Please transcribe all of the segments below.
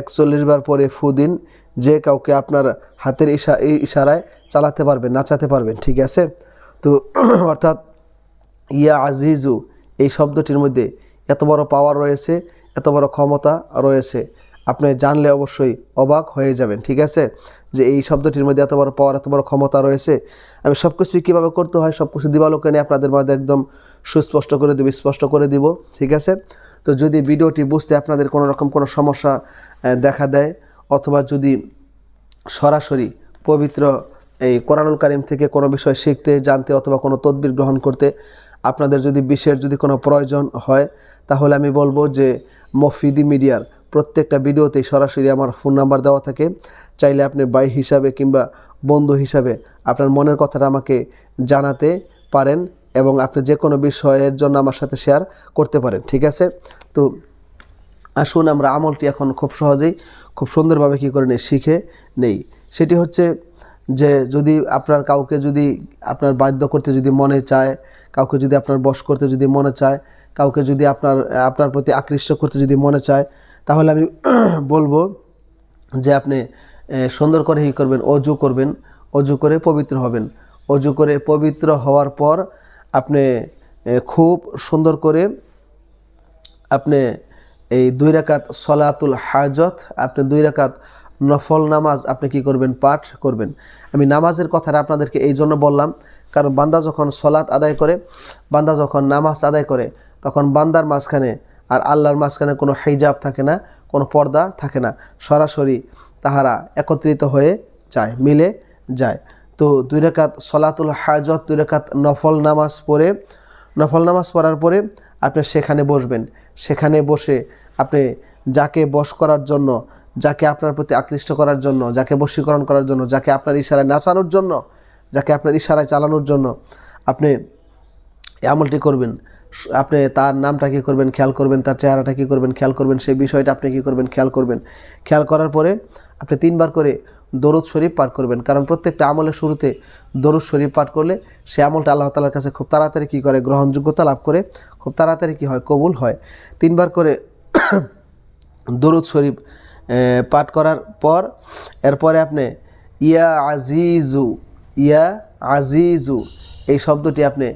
একচল্লিশ বার পরে ফুদিন যে কাউকে আপনার হাতের ইশা, এই ইশারায় চালাতে পারবেন, নাচাতে পারবেন, ঠিক আছে? তো অর্থাৎ ইয়া আজিজু, এই শব্দটির মধ্যে এত বড় পাওয়ার রয়েছে, এত বড় ক্ষমতা রয়েছে। আপনি জানলে অবশ্যই অবাক হয়ে যাবেন, ঠিক আছে? যে এই শব্দটির মধ্যে এত বড় পাওয়ার এত বড় ক্ষমতা রয়েছে। আমি সব কিছুই কীভাবে করতে হয় সব কিছু দিবালোকে নিয়ে আপনাদের মধ্যে একদম সুস্পষ্ট করে দেব, স্পষ্ট করে দিব, ঠিক আছে? তো যদি ভিডিওটি বুঝতে আপনাদের কোনো রকম কোনো সমস্যা দেখা দেয়, অথবা যদি সরাসরি পবিত্র এই কোরআনুল কারিম থেকে কোনো বিষয় শিখতে, জানতে অথবা কোনো তদবির গ্রহণ করতে আপনাদের যদি বিশেষ যদি কোনো প্রয়োজন হয়, তাহলে আমি বলব যে মফিদি মিডিয়ার প্রত্যেকটা ভিডিওতেই সরাসরি আমার ফোন নাম্বার দেওয়া থাকে। চাইলে আপনি ভাই হিসাবে কিংবা বন্ধু হিসাবে আপনার মনের কথাটা আমাকে জানাতে পারেন এবং আপনি যে কোনো বিষয়ের জন্য আমার সাথে শেয়ার করতে পারেন, ঠিক আছে? তো আসুন আমরা আমলটি এখন খুব সহজেই, খুব সুন্দরভাবে কী করে নেই, শিখে নেই। সেটি হচ্ছে যে যদি আপনার কাউকে যদি আপনার বাধ্য করতে যদি মনে চায়, কাউকে যদি আপনার বশ করতে যদি মনে চায়, কাউকে যদি আপনার আপনার প্রতি আকৃষ্ট করতে যদি মনে চায় তাহলে আমি বলব যে আপনি সুন্দর করে ই করবেন, অজু করবেন, অজু করে পবিত্র হবেন। অজু করে পবিত্র হওয়ার পর আপনি খুব সুন্দর করে আপনি এই দুই রাকাত সলাতুল হাজত, আপনি দুই রাকাত নফল নামাজ আপনি কি করবেন? পাঠ করবেন। আমি নামাজের কথাটা আপনাদেরকে এই জন্য বললাম, কারণ বান্দা যখন সলাৎ আদায় করে, বান্দা যখন নামাজ আদায় করে, তখন বান্দার মাঝখানে আর আল্লাহর মাঝখানে কোনো হিজাব থাকে না, কোনো পর্দা থাকে না। সরাসরি তাহারা একত্রিত হয়ে যায়, মিলে যায়। তো দুই রেখাত সলাতুল হাজত, দুই রেখাত নফল নামাজ পড়ে, নফল নামাজ পড়ার পরে আপনি সেখানে বসবেন। সেখানে বসে আপনি যাকে বশ করার জন্য, যাকে আপনার প্রতি আকৃষ্ট করার জন্য, যাকে বশীকরণ করার জন্য, যাকে আপনার ইশারায় নাচানোর জন্য, যাকে আপনার ইশারায় চালানোর জন্য আপনি আমলটি করবেন। আপনি তার নামটা কী করবেন, খেয়াল করবেন, তার চেহারাটা কী করবেন, খেয়াল করবেন, সেই বিষয়টা আপনি কী করবেন, খেয়াল করবেন। খেয়াল করার পরে আপনি তিনবার করে দরুদ শরীফ পাঠ করবেন, কারণ প্রত্যেকটা আমলের শুরুতে দরুদ শরীফ পাঠ করলে সে আমলটা আল্লাহ তালার কাছে খুব তাড়াতাড়ি কী করে, গ্রহণযোগ্যতা লাভ করে, খুব তাড়াতাড়ি কী হয়, কবুল হয়। তিনবার করে দরুদ শরীফ পাঠ করার পর, এরপরে আপনি ইয়া আজিজু ইয়া আজিজু, এই শব্দটি আপনি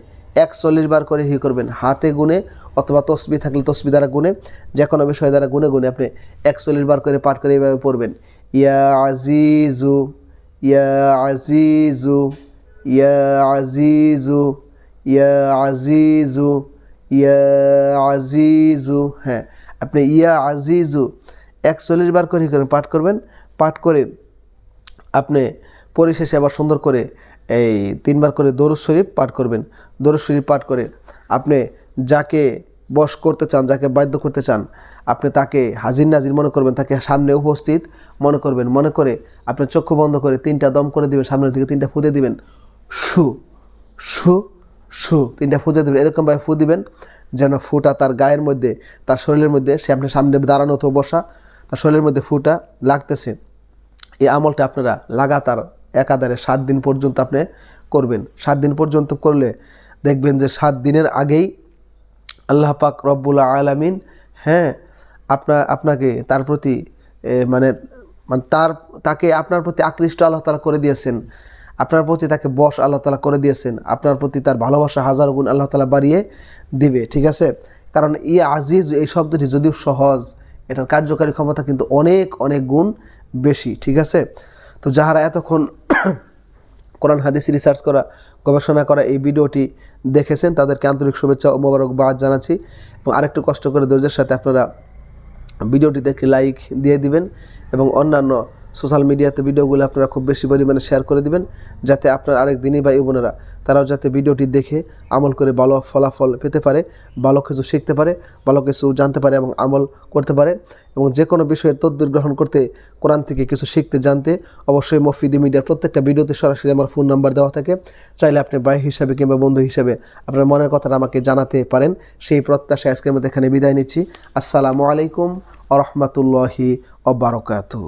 একচল্লিশ বার করে হি করবেন। হাতে গুনে অথবা তসবি থাকলে তসবি দ্বারা গুনে যে কোনো বিষয় দ্বারা গুনে গুনে আপনি একচল্লিশ বার করে পাঠ করে এইভাবে পড়বেন। ইয়া আজিজু ইয়া আজিজু ইয়া আজিজু ইয়া আজিজু ইয়া আজিজু হ্যাঁ আপনি ইয়া আজিজু একচল্লিশ বার করে হি করবেন, পাঠ করবেন। পাঠ করে আপনি পরিশেষে আবার সুন্দর করে এই তিনবার করে দরুদ শরীফ পাঠ করবেন। দরুদ শরীফ পাঠ করে আপনি যাকে বশ করতে চান, যাকে বাধ্য করতে চান, আপনি তাকে হাজির নাজির মনে করবেন, তাকে সামনে উপস্থিত মনে করবেন। মনে করে আপনি চক্ষু বন্ধ করে তিনটা দম করে দিবেন, সামনের দিকে তিনটা ফুঁদে দিবেন। সু সু সু, তিনটা ফুঁদে দেবেন। এরকমভাবে ফু দিবেন যেন ফুটা তার গায়ের মধ্যে, তার শরীরের মধ্যে, সে আপনার সামনে দাঁড়ানো তো বসা, তার শরীরের মধ্যে ফুটা লাগতেছে। এই আমলটা আপনারা লাগাতার একাধারে সাত দিন পর্যন্ত আপনি করবেন। সাত দিন পর্যন্ত করলে দেখবেন যে সাত দিনের আগেই আল্লাহ পাক রব্বুল আলামিন হ্যাঁ আপনার আপনাকে তার প্রতি মানে মানে তার, তাকে আপনার প্রতি আকৃষ্ট আল্লাহ তালা করে দিয়েছেন। আপনার প্রতি তাকে বশ আল্লাহ তালা করে দিয়েছেন। আপনার প্রতি তার ভালোবাসা হাজার গুণ আল্লাহ তালা বাড়িয়ে দিবে, ঠিক আছে? কারণ ইয়ে আজিজ এই শব্দটি যদিও সহজ, এটার কার্যকারী ক্ষমতা কিন্তু অনেক অনেক গুণ বেশি, ঠিক আছে? তো যাহারা এতক্ষণ কোরআন হাদিস রিসার্চ করা, গবেষণা করা এই ভিডিওটি দেখেছেন। তাদেরকে আন্তরিক শুভেচ্ছা ও মোবারকবাদ জানাচ্ছি। এবং আরেকটু কষ্ট করে ধৈর্যের সাথে আপনারা ভিডিওটি দেখে লাইক দিয়ে দিবেন এবং অন্যান্য সোশ্যাল মিডিয়াতে ভিডিওগুলো আপনারা খুব বেশি পরিমাণে শেয়ার করে দিবেন, যাতে আপনার আরেক দিনই ভাই বোনেরা, তারাও যাতে ভিডিওটি দেখে আমল করে ভালো ফলাফল পেতে পারে, ভালো কিছু শিখতে পারে, ভালো কিছু জানতে পারে এবং আমল করতে পারে এবং যে কোনো বিষয়ের তদবির গ্রহণ করতে, কোরআন থেকে কিছু শিখতে জানতে অবশ্যই মফিদি মিডিয়ার প্রত্যেকটা ভিডিওতে সরাসরি আমার ফোন নাম্বার দেওয়া থাকে। চাইলে আপনি ভাই হিসাবে কিংবা বন্ধু হিসাবে আপনার মনের কথাটা আমাকে জানাতে পারেন। সেই প্রত্যাশায় আজকের মধ্যে এখানে বিদায় নিচ্ছি। আসসালামু আলাইকুম আ রহমতুল্লাহি অবরকাতু